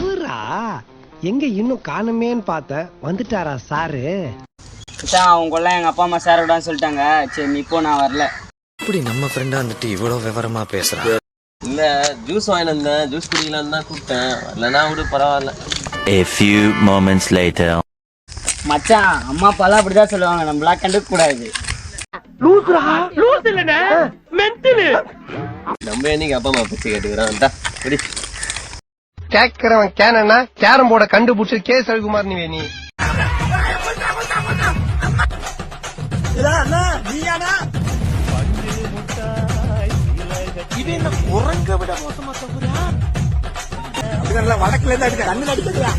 இவரா? எங்க இன்னும் காணுமேன்னு பார்த்தேன் வந்துட்டாரா சாரு? மச்சான் அவங்க கொள்ள எங்க அப்பா அம்மா சேர விடான்னு சொல்லிட்டாங்க. சரி நீ இப்போ நான் வரல. இப்படி நம்ம ஃப்ரெண்டா வந்துட்டு இவ்வளவு விவரமா பேசுறான்? இல்ல ஜூஸ் வந்தேன். ஜூஸ் குடிக்கலான்னு தான் கூப்பிட்டேன். இல்லைன்னா விடு பரவாயில்ல. A few moments later. மச்சான் அம்மா அப்பாலாம் அப்படிதான் சொல்லுவாங்க. நம்மளா கண்டுக்க கூடாது நம்ம என்னைக்கு அப்பா அம்மா பத்தி கேட்டுக்கிறோம்? இந்தா, குடி கேக்குறவன் கேனா கேரம் போர்ட கண்டுபிடிச்சு கே சவிகுமார் நீ நீ. வடக்குல இருந்து அடிக்க கண்ணு அடிக்கிறா